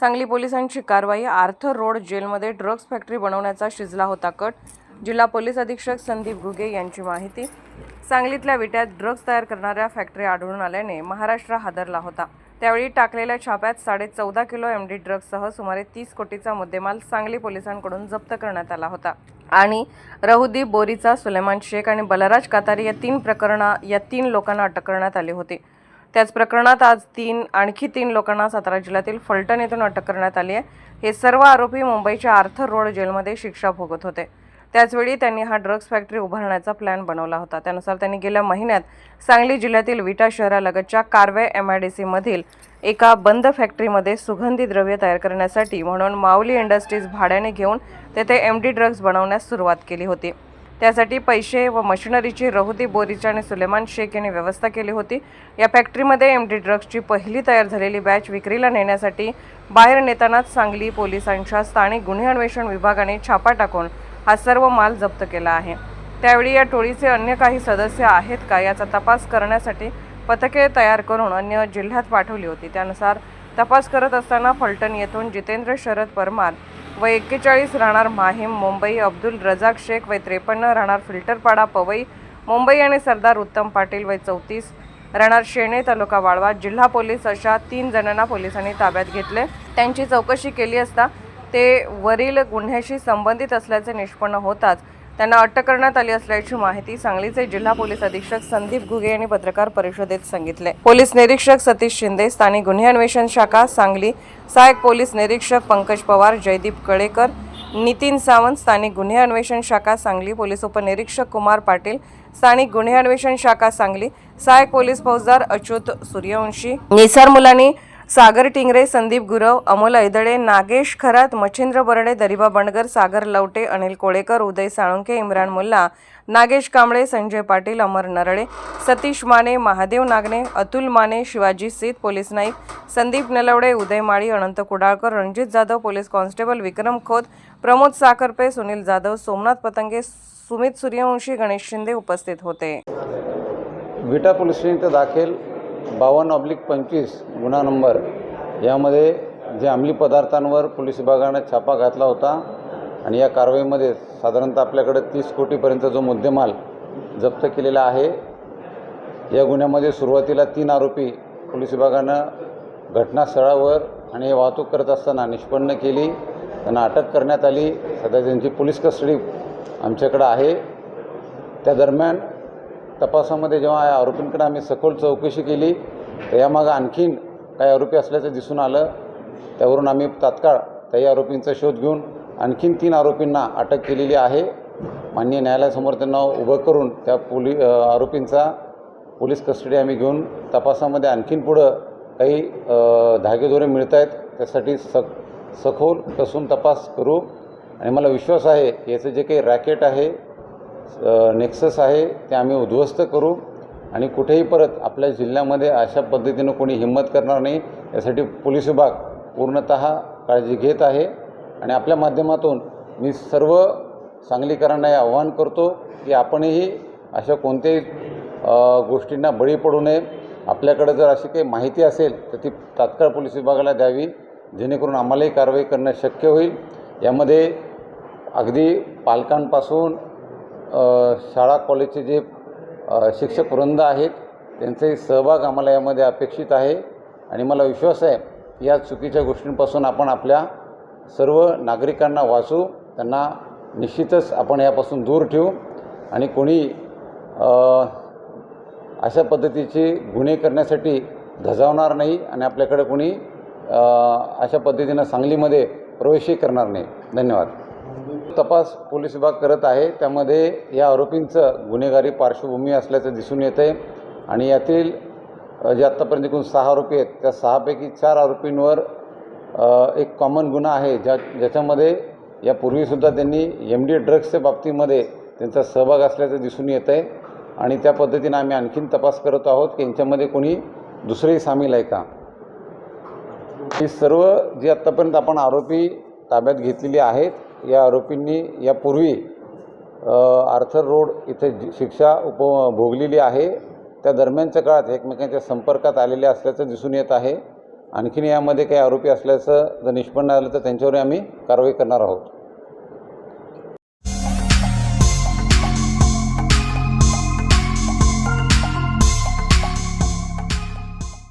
सांगली पोलिसांची कारवाई. Arthur road जेलमध्ये ड्रग्ज फॅक्टरी बनवण्याचा शिजला होता कट. जिल्हा पोलीस अधीक्षक संदीप घुगे यांची माहिती. सांगलीतल्या विट्यात ड्रग्ज तयार करणाऱ्या फॅक्टरी आढळून आल्याने महाराष्ट्र हादरला होता. त्यावेळी टाकलेल्या छाप्यात साडे चौदा किलो एम डी ड्रग्जसह सुमारे तीस कोटीचा मुद्देमाल सांगली पोलिसांकडून जप्त करण्यात आला होता. आणि रहुदीप बोरीचा सुलेमान शेख आणि बलराज कातारी या तीन प्रकरणा या तीन लोकांना अटक करण्यात आली होती. त्याच प्रकरणात आज तीन आणखी तीन लोकांना सातारा जिल्ह्यातील फलटण येथून अटक करण्यात आली आहे. हे सर्व आरोपी मुंबईच्या आर्थर रोड जेलमध्ये शिक्षा भोगत होते. त्याचवेळी त्यांनी हा ड्रग्ज फॅक्टरी उभारण्याचा प्लॅन बनवला होता. त्यानुसार त्यांनी गेल्या महिन्यात सांगली जिल्ह्यातील विटा शहरालगतच्या कारवे एम आय डी सीमधील एका बंद फॅक्टरीमध्ये सुगंधी द्रव्य तयार करण्यासाठी म्हणून माऊली इंडस्ट्रीज भाड्याने घेऊन तेथे एम डी ड्रग्ज बनवण्यास सुरुवात केली होती. त्यासाठी पैसे व मशिनरीची रहुदी बोरीच्या आणि सुलेमान शेख यांनी व्यवस्था केली होती. या फॅक्टरीमध्ये एम डी ड्रग्सची पहिली तयार झालेली बॅच विक्रीला नेण्यासाठी बाहेर नेतानाच सांगली पोलिसांच्या स्थानिक गुन्हे अन्वेषण विभागाने छापा टाकून हा सर्व माल जप्त केला आहे. त्यावेळी या टोळीचे अन्य काही सदस्य आहेत का याचा तपास करण्यासाठी पथके तयार करून अन्य जिल्ह्यात पाठवली होती. त्यानुसार तपास करत असताना फलटण येथून जितेंद्र शरद परमार व एक्केचाळीस राहणार माहीम मुंबई अब्दुल रजाक शेख वय त्रेपन्न राहणार फिल्टरपाडा पवई मुंबई आणि सरदार उत्तम पाटील वय चौतीस राहणार शेणे तालुका वाळवा. जिल्हा पोलीस अशा तीन जणांना पोलिसांनी ताब्यात घेतले. त्यांची चौकशी केली असता ते वरील गुन्ह्याशी संबंधित असल्याचे निष्पन्न होताच त्यांना अटक करण्यात आली असल्याची माहिती सांगलीचे जिल्हा पोलीस अधीक्षक संदीप घुगे यांनी पत्रकार परिषदेत सांगितले. पोलीस निरीक्षक सतीश शिंदे स्थानिक गुन्हे अन्वेषण शाखा सांगली सहाय्यक पोलीस निरीक्षक पंकज पवार जयदीप कळेकर नितीन सावंत स्थानिक गुन्हे अन्वेषण शाखा सांगली पोलीस उपनिरीक्षक कुमार पाटील स्थानिक गुन्हे अन्वेषण शाखा सांगली सहाय्यक पोलीस फौजदार अच्युत सूर्यवंशी निसार मुलांनी सागर टिंगरे संदीप गुरव अमोल ऐदळे नागेश खरात मच्छिंद्र बर्डे दरिबा बंडगर सागर लवटे अनिल कोळेकर उदय साळुंके इम्रान मुल्ला नागेश कांबळे संजय पाटील अमर Narale Satish Mane Mahadev Nagane Atul Mane Shivaji Seet police Naik Sandeep Nalawade Uday Mali Anant Kudalkar Ranjit Jadhav police constable Vikram Khot Pramod Sakharpe Sunil Jadhav Somnath Patange Sumit Suryavanshi Ganesh Shinde उपस्थित होते. विटा पोलीस स्टेशन इथं दाखल बावन्न oblique पंचवीस गुन्हा number. यामध्ये जे अंमली पदार्थांवर पोलीस विभागानं छापा घातला होता आणि या कारवाईमध्ये साधारणतः आपल्याकडे तीस कोटीपर्यंत जो मुद्देमाल जप्त केलेला आहे या गुन्ह्यामध्ये सुरुवातीला तीन आरोपी पोलीस विभागानं घटनास्थळावर आणि हे वाहतूक करत असताना निष्पन्न केली त्यांना अटक करण्यात आली. सध्या त्यांची पोलीस कस्टडी आमच्याकडं आहे. त्या दरम्यान तपासामध्ये जेव्हा या आरोपींकडे आम्ही सखोल चौकशी केली तर यामागं आणखीन काही आरोपी असल्याचं दिसून आलं. त्यावरून आम्ही तात्काळ त्याही आरोपींचा शोध घेऊन आणखीन तीन आरोपींना अटक केलेली आहे. माननीय न्यायालयासमोर त्यांना उभं करून त्या पोली आरोपींचा पोलीस कस्टडी आम्ही घेऊन तपासामध्ये आणखीन पुढं काही धागेदोरे मिळत आहेत त्यासाठी सख सखोल कसून तपास करू. आणि मला विश्वास आहे याचं जे काही रॅकेट आहे नेक्सस आहे ते आम्ही उद्ध्वस्त करू. आणि कुठेही परत आपल्या जिल्ह्यामध्ये अशा पद्धतीनं कोणी हिंमत करणार नाही यासाठी पोलीस विभाग पूर्णत काळजी घेत आहे. आणि आपल्या माध्यमातून मी सर्व सांगलीकरांना हे आव्हान करतो की आपणही अशा कोणत्याही गोष्टींना बळी पडू नये. आपल्याकडे जर अशी काही माहिती असेल तर ती तात्काळ पोलीस विभागाला द्यावी. जेणेकरून आम्हालाही कारवाई करणं शक्य होईल. यामध्ये अगदी पालकांपासून शाळा कॉलेजचे जे शिक्षक वृंद आहेत त्यांचाही सहभाग आम्हाला यामध्ये अपेक्षित आहे. आणि मला विश्वास आहे की या चुकीच्या गोष्टींपासून आपण आपल्या सर्व नागरिकांना वाचू त्यांना निश्चितच आपण यापासून दूर ठेवू. आणि कोणी अशा पद्धतीचे गुन्हे करण्यासाठी धजावणार नाही आणि आपल्याकडे कोणी अशा पद्धतीनं सांगलीमध्ये प्रवेशही करणार नाही. धन्यवाद. तपास पोलीस विभाग करत आहे. त्यामध्ये या आरोपींचं गुन्हेगारी पार्श्वभूमी असल्याचं दिसून येतं. आहे आणि यातील जे आत्तापर्यंत एकूण सहा आरोपी आहेत त्या सहापैकी चार आरोपींवर एक कॉमन गुन्हा आहे ज्या ज्याच्यामध्ये यापूर्वीसुद्धा त्यांनी एम डी ड्रग्सच्या बाबतीमध्ये त्यांचा सहभाग असल्याचं दिसून येतं आहे. आणि त्या पद्धतीनं आम्ही आणखीन तपास करत आहोत की यांच्यामध्ये कोणी दुसरेही सामील आहे का? ही सर्व जी आत्तापर्यंत आपण आरोपी ताब्यात घेतलेली आहेत या आरोपींनी यापूर्वी आर्थर रोड इथे जी- शिक्षा उप भोगलेली आहे. त्या दरम्यानच्या काळात एकमेकांच्या संपर्कात आलेले असल्याचं दिसून येत आहे. आणखीन यामध्ये काही आरोपी असल्याचं जर निष्पन्न आलं तर त्यांच्यावरही आम्ही कारवाई करणार आहोत.